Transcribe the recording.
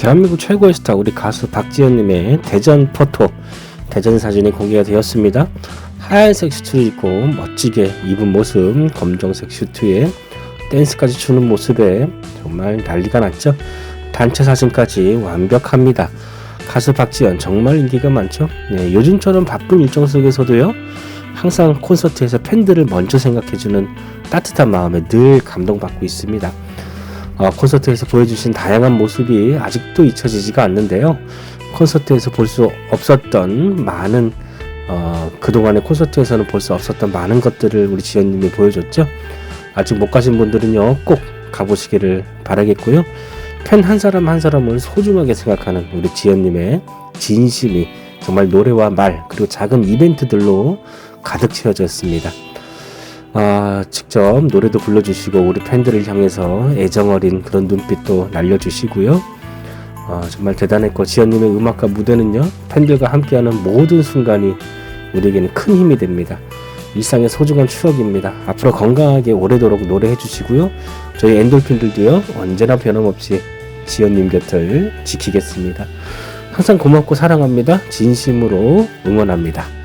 대한민국 최고의 스타 우리 가수 박지현님의 대전 포토 대전 사진이 공개가 되었습니다. 하얀색 슈트를 입고 멋지게 입은 모습, 검정색 슈트에 댄스까지 추는 모습에 정말 난리가 났죠. 단체 사진까지 완벽합니다. 가수 박지현 정말 인기가 많죠. 네, 요즘처럼 바쁜 일정 속에서도요. 항상 콘서트에서 팬들을 먼저 생각해주는 따뜻한 마음에 늘 감동받고 있습니다. 어, 콘서트에서 보여주신 다양한 모습이 아직도 잊혀지지가 않는데요. 콘서트에서 볼 수 없었던 많은 어, 그동안의 콘서트에서는 볼 수 없었던 많은 것들을 우리 지연님이 보여줬죠. 아직 못 가신 분들은요 꼭 가보시기를 바라겠고요. 팬 한 사람 한 사람을 소중하게 생각하는 우리 지연님의 진심이 정말 노래와 말 그리고 작은 이벤트들로 가득 채워졌습니다. 아, 직접 노래도 불러주시고 우리 팬들을 향해서 애정 어린 그런 눈빛도 날려주시고요. 아, 정말 대단했고 지연님의 음악과 무대는요 팬들과 함께하는 모든 순간이 우리에게는 큰 힘이 됩니다. 일상의 소중한 추억입니다. 앞으로 건강하게 오래도록 노래해 주시고요. 저희 엔돌핀들도요 언제나 변함없이 지연님 곁을 지키겠습니다. 항상 고맙고 사랑합니다. 진심으로 응원합니다.